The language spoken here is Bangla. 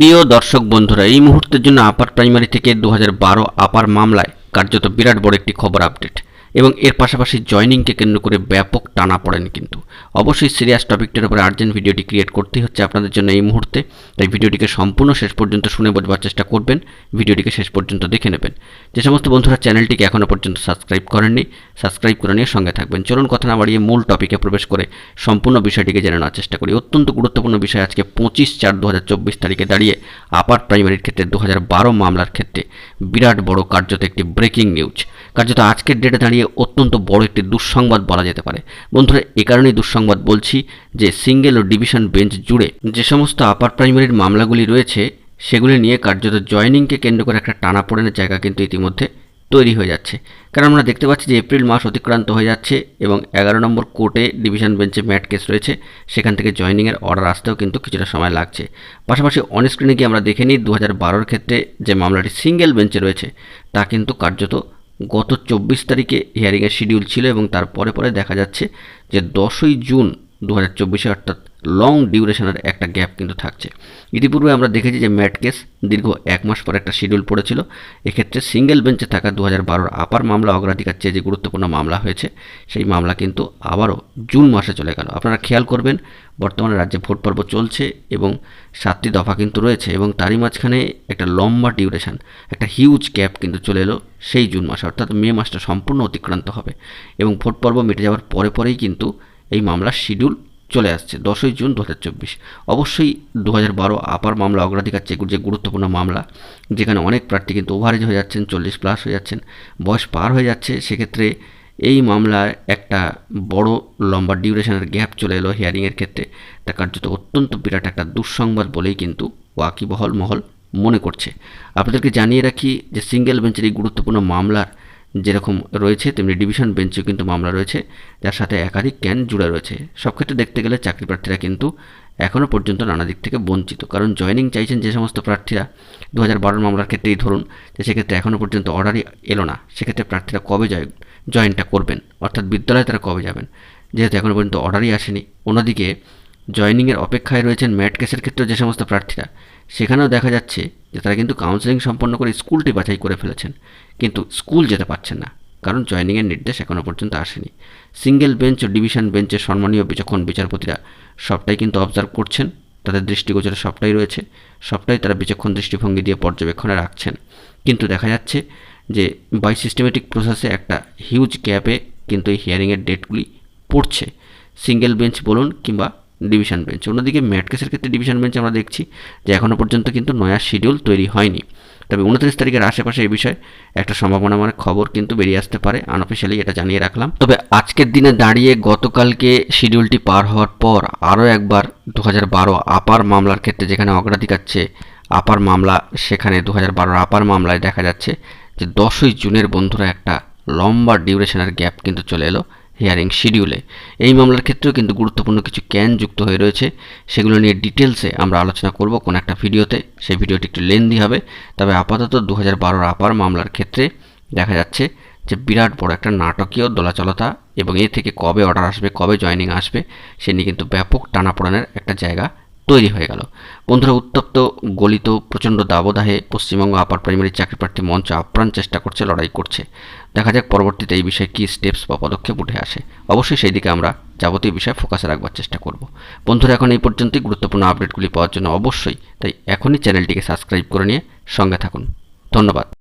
প্রিয় দর্শক বন্ধুরা, এই মুহূর্তের জন্য আপার প্রাইমারি থেকে দু হাজার বারো আপার মামলায় কার্যত বিরাট বড় একটি খবর আপডেট এবং এর পাশাপাশি জয়নিংকে কেন্দ্র করে ব্যাপক টানা পড়েন কিন্তু। অবশ্যই সিরিয়াস টপিকটার উপরে আর্জেন্ট ভিডিওটি ক্রিয়েট করতেই হচ্ছে আপনাদের জন্য এই মুহূর্তে। তাই ভিডিওটিকে সম্পূর্ণ শেষ পর্যন্ত শুনে বোঝবার চেষ্টা করবেন। ভিডিওটিকে শেষ পর্যন্ত দেখে নেবেন। যে সমস্ত বন্ধুরা চ্যানেলটিকে এখনও পর্যন্ত সাবস্ক্রাইব করেননি সাবস্ক্রাইব করে নিয়ে সঙ্গে থাকবেন। চলুন কথা না বাড়িয়ে মূল টপিকে প্রবেশ করে সম্পূর্ণ বিষয়টিকে জেনে নেওয়ার চেষ্টা করি। অত্যন্ত গুরুত্বপূর্ণ বিষয় আজকে পঁচিশ চার দু তারিখে দাঁড়িয়ে আপার প্রাইমারির ক্ষেত্রে দু হাজার বারো মামলার ক্ষেত্রে বিরাট বড় কার্যত একটি ব্রেকিং নিউজ কার্যত আজকের ডেটে দাঁড়িয়ে অত্যন্ত বড় একটি দুঃসংবাদ বলা যেতে পারে। বন্ধুরা, এ কারণেই দুঃসংবাদ বলছি যে সিঙ্গেল ও ডিভিশন বেঞ্চ জুড়ে যে সমস্ত আপার প্রাইমারির মামলাগুলি রয়েছে, সেগুলি নিয়ে কার্যত জয়নিংকে কেন্দ্র করে একটা টানাপোড়েনের জায়গা কিন্তু ইতিমধ্যে তৈরি হয়ে যাচ্ছে। কারণ আমরা দেখতে পাচ্ছি যে এপ্রিল মাস অতিক্রান্ত হয়ে যাচ্ছে এবং এগারো নম্বর কোর্টে ডিভিশন বেঞ্চে ম্যাট কেস রয়েছে। সেখান থেকে জয়নিংয়ের অর্ডার আসতেও কিন্তু কিছুটা সময় লাগছে। পাশাপাশি অনস্ক্রিনে গিয়ে আমরা দেখে নিই দু হাজার ক্ষেত্রে যে মামলাটি সিঙ্গেল বেঞ্চে রয়েছে, তা কিন্তু কার্যত গত চব্বিশ তারিখে হিয়ারিংয়ের শিডিউল ছিল এবং তারপরে পরে দেখা যাচ্ছে যে দশই জুন দু হাজার চব্বিশে অর্থাৎ লং ডিউরেশনের একটা গ্যাপ কিন্তু থাকছে। ইতিপূর্বে আমরা দেখেছি যে ম্যাট কেস দীর্ঘ এক মাস পর একটা শিডিউল পড়েছিল। এক্ষেত্রে সিঙ্গেল বেঞ্চে থাকা দু হাজার আপার মামলা অগ্রাধিকার চেয়ে যে গুরুত্বপূর্ণ মামলা হয়েছে, সেই মামলা কিন্তু আবারও জুন মাসে চলে গেল। আপনারা খেয়াল করবেন, বর্তমানে রাজ্যে ভোট পর্ব চলছে এবং সাতটি দফা কিন্তু রয়েছে এবং তারই মাঝখানে একটা লম্বা ডিউরেশন একটা হিউজ গ্যাপ কিন্তু চলে এলো সেই জুন মাসে, অর্থাৎ মে মাসটা সম্পূর্ণ অতিক্রান্ত হবে এবং ভোট পর্ব মিটে যাওয়ার পরে পরেই কিন্তু এই মামলার শিডিউল চলে আসছে, দশই জুন দু হাজার চব্বিশ। অবশ্যই দু হাজার বারো আপার মামলা, অগ্রাধিকার চেয়ে যে গুরুত্বপূর্ণ মামলা, যেখানে অনেক প্রার্থী কিন্তু ওভারেজ হয়ে যাচ্ছেন, চল্লিশ প্লাস হয়ে যাচ্ছেন, বয়স পার হয়ে যাচ্ছে, সেক্ষেত্রে এই মামলায় একটা বড় লম্বা ডিউরেশনের গ্যাপ চলে এলো হিয়ারিংয়ের ক্ষেত্রে। তা কার্যত অত্যন্ত বিরাট একটা দুঃসংবাদ বলেই কিন্তু ওয়াকিবহল মহল মনে করছে। আপনাদেরকে জানিয়ে রাখি যে সিঙ্গেল বেঞ্চের এই গুরুত্বপূর্ণ মামলার যেরকম রয়েছে, তেমনি ডিভিশন বেঞ্চেও কিন্তু মামলা রয়েছে, যার সাথে একাধিক ক্যান জুড়ে রয়েছে। সব ক্ষেত্রে দেখতে গেলে চাকরি প্রার্থীরা কিন্তু এখনও পর্যন্ত নানা দিক থেকে বঞ্চিত। কারণ জয়নিং চাইছেন যে সমস্ত প্রার্থীরা দু হাজার মামলার ক্ষেত্রেই ধরুন যে সেক্ষেত্রে এখনও পর্যন্ত অর্ডারই এলো না, সেক্ষেত্রে প্রার্থীরা কবে জয় জয়েনটা করবেন? অর্থাৎ বিদ্যালয়ে তারা কবে যাবেন? যেহেতু এখনও পর্যন্ত অর্ডারই আসেনি, অন্যদিকে জয়নিংয়ের অপেক্ষায় রয়েছেন ম্যাট কেসের ক্ষেত্রে যে সমস্ত প্রার্থীরা, সেখানেও দেখা যাচ্ছে যে তারা কিন্তু কাউন্সেলিং সম্পন্ন করে স্কুলটি বাছাই করে ফেলেছেন। কিন্তু স্কুল যেতে পারছেন না, কারণ জয়নিংয়ের নির্দেশ এখনও পর্যন্ত আসেনি। সিঙ্গেল বেঞ্চ ও ডিভিশন বেঞ্চের সম্মানীয় বিচক্ষণ বিচারপতিরা সবটাই কিন্তু অবজার্ভ করছেন, তাদের দৃষ্টিগোচরে সবটাই রয়েছে, সবটাই তারা বিচক্ষণ দৃষ্টিভঙ্গি দিয়ে পর্যবেক্ষণে রাখছেন। কিন্তু দেখা যাচ্ছে যে বাই সিস্টেমেটিক প্রসেসে একটা হিউজ গ্যাপে কিন্তু এই হিয়ারিংয়ের ডেটগুলি পড়ছে। সিঙ্গেল বেঞ্চ বলুন কিংবা ডিভিশন বেঞ্চ অন্যদিকে ম্যাট কেসের ক্ষেত্রে ডিভিশন বেঞ্চ আমরা দেখছি যে এখনও পর্যন্ত কিন্তু নয়া শিডিউল তৈরি হয়নি। তবে উনত্রিশ তারিখের আশেপাশে এই বিষয়ে একটা সম্ভাবনা মানে খবর কিন্তু বেরিয়ে আসতে পারে আনঅফিসিয়ালি এটা জানিয়ে রাখলাম। তবে আজকের দিনে দাঁড়িয়ে গতকালকে শিডিউলটি পার হওয়ার পর আরও একবার দু হাজার বারো আপার মামলার ক্ষেত্রে যেখানে অগ্রাধিকার চেয়ে আপার মামলা, সেখানে দু হাজার আপার মামলায় দেখা যাচ্ছে যে দশই জুনের বন্ধুরা একটা লম্বা ডিউরেশনের গ্যাপ কিন্তু চলে এলো। হিয়ারিং শিডিউলে। এই মামলার ক্ষেত্রেও কিন্তু গুরুত্বপূর্ণ কিছু ক্যান যুক্ত হয়ে রয়েছে। সেগুলো নিয়ে ডিটেলসে আমরা আলোচনা করব কোন একটা ভিডিওতে। সেই ভিডিওটি একটু লেন্দি হবে। তবে আপাতত দু হাজার আপার মামলার ক্ষেত্রে দেখা যাচ্ছে যে বিরাট বড় একটা নাটকীয় দোলাচলতা এবং এ থেকে কবে অর্ডার আসবে, কবে জয়নিং আসবে, সে নিয়ে কিন্তু ব্যাপক টানাপোড়ানের একটা জায়গা তৈরি হয়ে গেল। বন্ধুরা, উত্তপ্ত, গলিত, প্রচণ্ড দাবদাহে পশ্চিমবঙ্গ আপার প্রাইমারি চাকরি প্রার্থী মঞ্চ আপ্রাণ চেষ্টা করছে, লড়াই করছে। দেখা যাক পরবর্তীতে এই বিষয়ে কী স্টেপস বা পদক্ষেপ উঠে আসে। অবশ্যই সেই দিকে আমরা যাবতীয় বিষয়ে ফোকাসে রাখবার চেষ্টা করব। বন্ধুরা, এখন এই পর্যন্তই। গুরুত্বপূর্ণ আপডেটগুলি পাওয়ার জন্য অবশ্যই, তাই এখনই চ্যানেলটিকে সাবস্ক্রাইব করে নিয়ে সঙ্গে থাকুন। ধন্যবাদ।